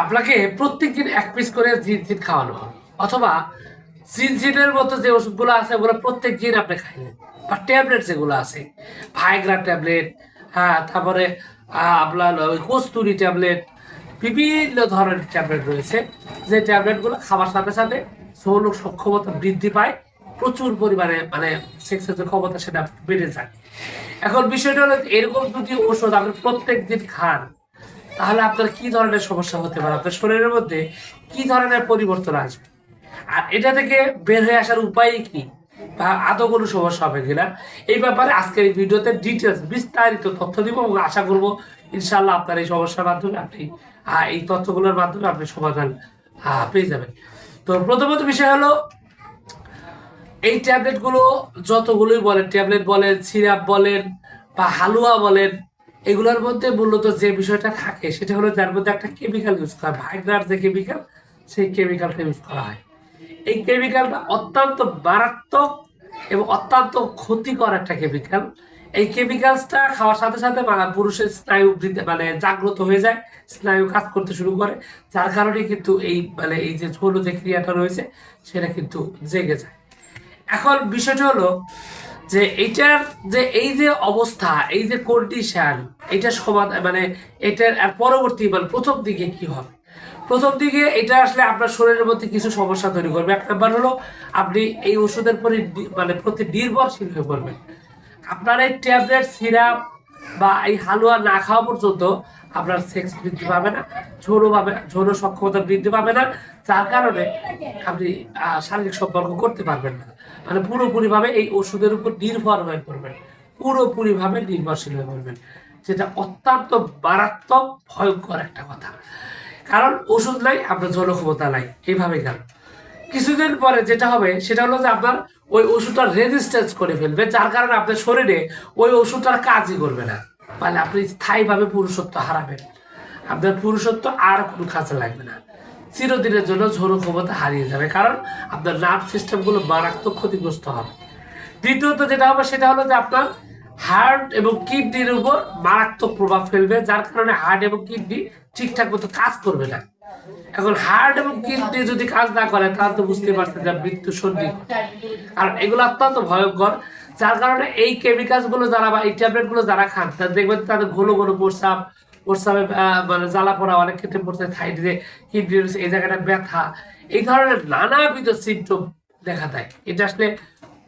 আপনাকে প্রত্যেক দিন এক পিস করে জিনজিন খাওয়ানো হবে অথবা জিনজিনের মতো যে ওষুধগুলো আছে, ওগুলো প্রত্যেক দিন আপনি খাইলেন। বা ট্যাবলেট যেগুলো আছে ভাইগ্রা ট্যাবলেট হ্যাঁ তারপরে আপনার ওই কস্তুরি ট্যাবলেট, বিভিন্ন ধরনের ট্যাবলেট রয়েছে। যে ট্যাবলেটগুলো খাওয়ার সাথে সাথে সৌর সক্ষমতা বৃদ্ধি পায়, প্রচুর পরিমাণে মানে সেক্সের যে ক্ষমতা সেটা বেড়ে যায়। এখন বিষয়টা হলো, এরকম যদি ওষুধ আপনি প্রত্যেক দিন খান তাহলে আপনার কি ধরনের সমস্যা হতে পারে? আপনার শরীরের মধ্যে কি ধরনের পরিবর্তন আসবে? আর এটা থেকে বের হয়ে আসার উপায় কি? বা আদৌ কোনো সমস্যা হবে কিনা? এই ব্যাপারে আজকের এই ভিডিওতে ডিটেলস বিস্তারিত তথ্য দিব এবং আশা করব ইনশাল্লাহ আপনার এই সমস্যার মাধ্যমে আপনি এই তথ্যগুলোর মাধ্যমে আপনি সমাধান পেয়ে যাবেন। তো প্রথমত বিষয় হলো, এই ট্যাবলেটগুলো যতগুলোই বলেন ট্যাবলেট বলেন সিরাপ বলেন বা হালুয়া বলেন এগুলোর মধ্যে মূলত যে বিষয়টা থাকে, সেটা হলো যার মধ্যে একটা কেমিক্যাল ইউজ করা হয়। ভাইগ্রার যে কেমিক্যাল সেই কেমিক্যালটা ইউজ করা হয়। এই কেমিক্যালটা অত্যন্ত মারাত্মক এবং অত্যন্ত ক্ষতিকর একটা কেমিক্যাল এই কেমিক্যালসটা খাওয়ার সাথে সাথে মানে পুরুষের স্নায়ু বৃদ্ধি মানে জাগ্রত হয়ে যায়, স্নায়ু কাজ করতে শুরু করে। যার কারণে কিন্তু এই মানে এই যে ছোট যে ক্রিয়াটা রয়েছে, সেটা কিন্তু জেগে যায়। এখন বিষয়টা হলো যে এইটার যে এই যে অবস্থা, এই যে কন্ডিশন এটা সমাধান মানে এটার আর পরবর্তী মানে প্রথম দিকে কি হবে? প্রথম দিকে এটা আসলে আপনার শরীরের মধ্যে কিছু সমস্যা তৈরি করবে। এক নাম্বার হলো আপনি এই ওষুধের প্রতি নি- মানে প্রতি নির্ভরশীল হয়ে পড়বেন। আপনার এই ট্যাবলেট, সিরাপ বা এই হালুয়া না খাওয়া পর্যন্ত আপনার সেক্স বৃদ্ধি পাবে না, যৌন পাবে যৌন সক্ষমতা বৃদ্ধি পাবে না, যার কারণে আপনি শারীরিক সম্পর্ক করতে পারবেন না। মানে পুরোপুরি ভাবে এই ওষুধের উপর নির্ভর হয়ে পড়বেন। পুরোপুরি ভাবে নির্ভরশীল হয়ে পড়বেন। সেটা অত্যন্ত মারাত্মক, ভয়ঙ্কর একটা কথা। কারণ ওষুধ নাই, আপনার যৌন ক্ষমতা নাই। এইভাবে গেল। কিছুদিন পরে যেটা হবে, সেটা হলো যে আপনার ওই ওষুধটা রেজিস্ট্যান্স করে ফেলবে, যার কারণে আপনার শরীরে ওই ওষুধটার কাজই করবে না। মানে আপনি স্থায়ীভাবে পুরুষত্ব হারাবেন। আপনার পুরুষত্ব আর কোনো কাজে লাগবে না। চিরদিনের জন্য ঝোড়ো ক্ষমতা হারিয়ে যাবে, কারণ আপনার নার্ভ সিস্টেমগুলো মারাত্মক ক্ষতিগ্রস্ত হবে। দ্বিতীয়ত যেটা হবে, সেটা হলো যে আপনার হার্ট এবং কিডনির উপর মারাত্মক প্রভাব ফেলবে, যার কারণে হার্ট এবং কিডনি ঠিকঠাক মতো কাজ করবে না। এখন হার্ট এবং কিডনি যদি কাজ না করে, তাহলে তো বুঝতে পারছেন যে মৃত্যু সন্ধি আর এগুলো অত্যন্ত ভয়ঙ্কর, যার কারণে এই কেমিক্যালসগুলো যারা বা এই ট্যাবলেটগুলো যারা খান, তারা দেখবেন তাদের ঘন ঘন প্রস্রাব প্রস্রাবে মানে জ্বালা পড়া, অনেক ক্ষেত্রে পড়ছে থাইডে কিডনি এই জায়গাটা ব্যথা, এই ধরনের নানাবিধ সিমটম দেখা দেয়। এটা আসলে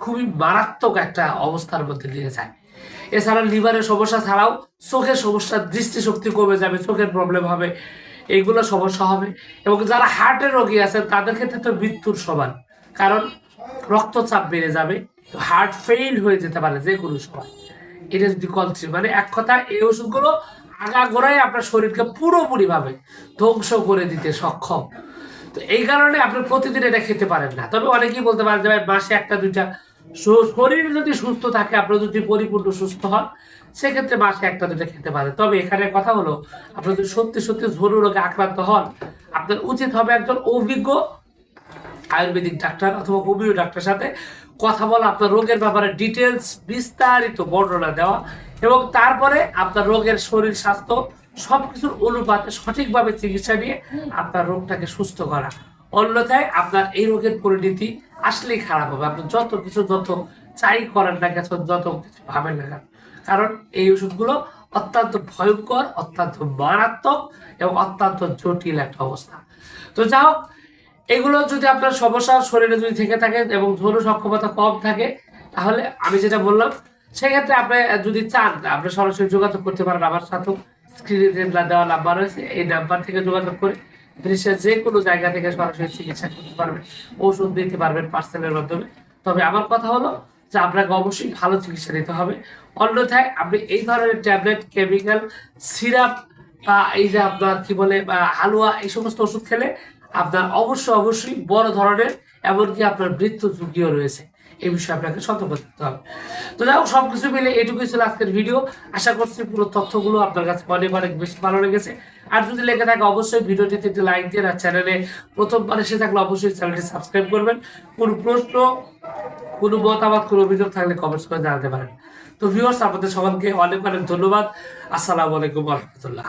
খুবই মারাত্মক একটা অবস্থার মধ্যে নিয়ে যায়। এছাড়া লিভারের সমস্যা ছাড়াও চোখের সমস্যা, দৃষ্টিশক্তি কমে যাবে, চোখের প্রবলেম হবে এইগুলো সমস্যা হবে। এবং যারা হার্টের রোগী আছেন, তাদের ক্ষেত্রে তো মৃত্যুর সমান। কারণ রক্তচাপ বেড়ে যাবে হার্ট ফেইল হয়ে যেতে পারে যে কোনো সময়। এটা যদি কলছি মানে এক কথা এই ওষুধগুলো আগাগোড়াই আপনার শরীরকে পুরোপুরিভাবে ধ্বংস করে দিতে সক্ষম। তো এই কারণে আপনি প্রতিদিন এটা খেতে পারেন না। তবে অনেকেই বলতে পারেন যে ভাই, মাসে একটা, দুইটা শরীর যদি সুস্থ থাকে, আপনি যদি পরিপূর্ণ সুস্থ হন, সেক্ষেত্রে মাসে একটা দুটা খেতে পারেন। তবে এখানে কথা হলো, আপনি যদি সত্যি সত্যি ঝরু রোগে আক্রান্ত হন, আপনার উচিত হবে একজন অভিজ্ঞ আয়ুর্বেদিক ডাক্তার অথবা হোমিও ডাক্তারের সাথে কথা বলা, আপনার রোগের ব্যাপারে ডিটেলস বিস্তারিত বর্ণনা দেওয়া। এবং তারপরে আপনার রোগের শরীর, স্বাস্থ্য সবকিছুর অনুপাতে সঠিকভাবে চিকিৎসা নিয়ে আপনার রোগটাকে সুস্থ করা। অন্যথায় আপনার এই রোগের পরিণতি আসলেই খারাপ হবে। আপনি যত কিছু যত চাই করেন না কেন, যত কিছু ভাবেন না কেন, কারণ এই ওষুধগুলো অত্যন্ত ভয়ঙ্কর, অত্যন্ত মারাত্মক এবং অত্যন্ত জটিল একটা অবস্থা। তো যা হোক, এগুলো যদি আপনার সমস্যা, শরীরে যদি থেকে থাকে এবং যৌন সক্ষমতা কম থাকে, তাহলে আমি যেটা বললাম সেক্ষেত্রে আপনি যদি চান, আপনি সরাসরি যোগাযোগ করতে পারেন আমার সাথেও স্ক্রিনে যে দেওয়া নাম্বার রয়েছে, এই নাম্বার থেকে যোগাযোগ করে দেশের যে কোনো জায়গা থেকে সরাসরি চিকিৎসা করতে পারবেন, ওষুধ দিতে পারবেন পার্সেলের মাধ্যমে। তবে আমার কথা হলো যে আপনাকে অবশ্যই ভালো চিকিৎসা নিতে হবে। অন্যথায় আপনি এই ধরনের ট্যাবলেট কেমিক্যাল সিরাপ বা এই যে আপনার কি বলে হালুয়া, এই সমস্ত ওষুধ খেলে আপনার অবশ্যই অবশ্যই বড় ধরনের, এমনকি আপনার মৃত্যু ঝুঁকিও রয়েছে। এই বিষয়ে আপনাকে সতর্ক থাকতে হবে। তো যাই হোক, সবকিছু মিলে এটুকুই ছিল আজকের ভিডিও আশা করছি পুরো তথ্যগুলো আপনার কাছে অনেক অনেক বেশি ভালো লেগেছে। আর যদি লেগে থাকে, অবশ্যই ভিডিওটিতে একটি লাইক দিয়ে আর চ্যানেলে প্রথমবার এসে থাকলে অবশ্যই চ্যানেলটি সাবস্ক্রাইব করবেন। কোনো প্রশ্ন, কোনো মতামত, কোনো অভিযোগ থাকলে কমেন্টস করে জানাতে পারেন। তো ভিউয়ার্স আপনাদের সকলকে অনেক অনেক ধন্যবাদ। আসসালামু আলাইকুম রহমতুল্লাহ।